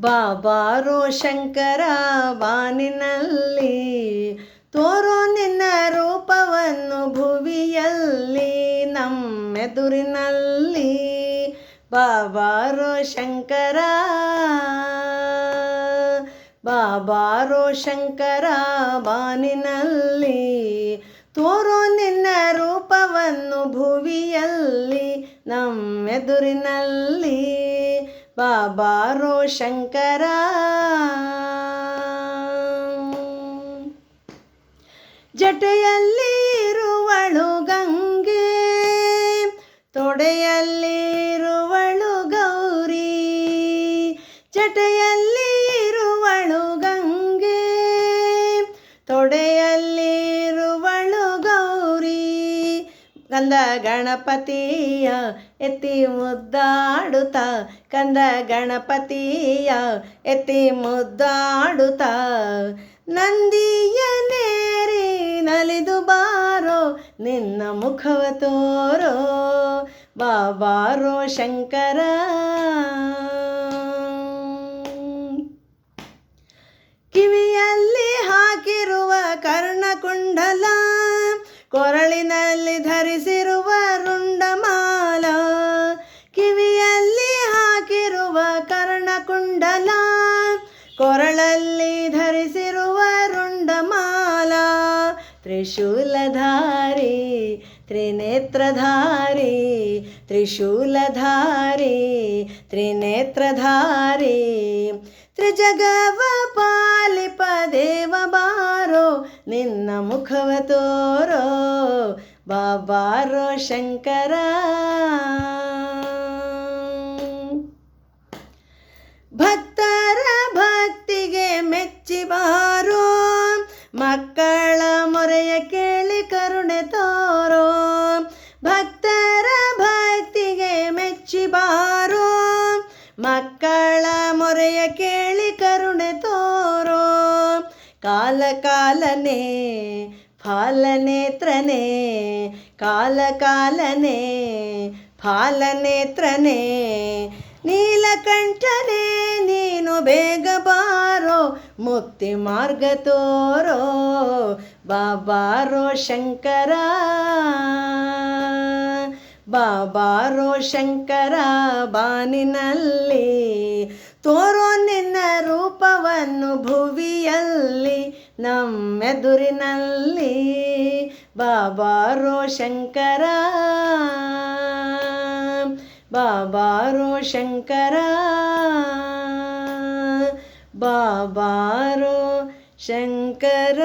ಬಾಬಾರೋ ಶಂಕರ ಬಾನಿನಲ್ಲಿ, ತೋರೋ ನಿನ್ನ ರೂಪವನ್ನು ಭುವಿಯಲ್ಲಿ, ನಮ್ಮೆದುರಿನಲ್ಲಿ. ಬಾಬಾರೋ ಶಂಕರ ಬಾಬಾರೋ ಶಂಕರ ಬಾನಿನಲ್ಲಿ, ತೋರೋ ನಿನ್ನ ರೂಪವನ್ನು ಭುವಿಯಲ್ಲಿ, ನಮ್ಮೆದುರಿನಲ್ಲಿ. ಬಾಬಾರೋ ಶಂಕರ. ಜಟೆಯಲ್ಲಿ ಇರುವಳು ಗಂಗೆ ತೊಡೆಯಲ್ಲಿ ಇರುವಳು ಗೌರಿ. ಜಟೆಯಲ್ಲಿ ಇರುವಳು ಗಂಗೆ ತೊಡೆಯಲ್ಲಿ ಕಂದ ಗಣಪತಿಯ ಎತ್ತಿ ಮುದ್ದಾಡುತ್ತ, ಕಂದ ಗಣಪತಿಯ ಎತ್ತಿ ಮುದ್ದಾಡುತ್ತ, ನಂದಿಯ ನೇರಿ ನಲಿದು ಬಾರೋ, ನಿನ್ನ ಮುಖವ ತೋರೋ ಬಾಬಾರೋ ಶಂಕರ ಕಿವಿಯಲ್ಲಿ ಕೊರಳಿನಲ್ಲಿ ಧರಿಸಿರುವ ರುಂಡಮಾಲ, ಕಿವಿಯಲ್ಲಿ ಹಾಕಿರುವ ಕರ್ಣಕುಂಡಲ, ಕೊರಳಲ್ಲಿ ಧರಿಸಿರುವ ರುಂಡಮಾಲ, ತ್ರಿಶೂಲಧಾರಿ, ತ್ರಿನೇತ್ರಧಾರಿ ತ್ರಿಶೂಲಧಾರಿ, ತ್ರಿನೇತ್ರಧಾರಿ, ತ್ರಿಜಗವ ಪಾಲಿಪ ನಿನ್ನ ಮುಖವ ತೋರೋ ಬಾಬಾರೋ ಶಂಕರ ಭಕ್ತರ ಭಕ್ತಿಗೆ ಮೆಚ್ಚಿ ಬಾರೋ, ಮಕ್ಕಳ ಮೊರೆಯ ಕೇಳಿ ಕರುಣೆ ತೋರೋ. ಭಕ್ತರ ಭಕ್ತಿಗೆ ಮೆಚ್ಚಿ ಬಾರೋ, ಮಕ್ಕಳ ಮೊರೆಯ ಕೇಳಿ ಕರುಣೆ ತೋರೋ ಕಾಲ ಕಾಲನೆ ಫಾಲನೇತ್ರನೇ ಕಾಲ ಕಾಲನೆ ಫಾಲನೇತ್ರನೇ. ನೀಲಕಂಠನೇ, ನೀನು ಬೇಗ ಬಾರೋ, ಮುಕ್ತಿ ಮಾರ್ಗ ತೋರೋ, ಬಾಬಾರೋ ಶಂಕರ. ಬಾಬಾರೋ ಶಂಕರ, ಬಾನಿನಲ್ಲಿ ತೋರೋ ನಿನ್ನ ರೂಪವನ್ನು ಭುವಿಯಲ್ಲಿ. ನಮ್ಮೆದುರಿನಲ್ಲಿ ಬಾಬಾರೋ ಶಂಕರ ಬಾಬಾರೋ ಶಂಕರ ಬಾಬಾರೋ ಶಂಕರ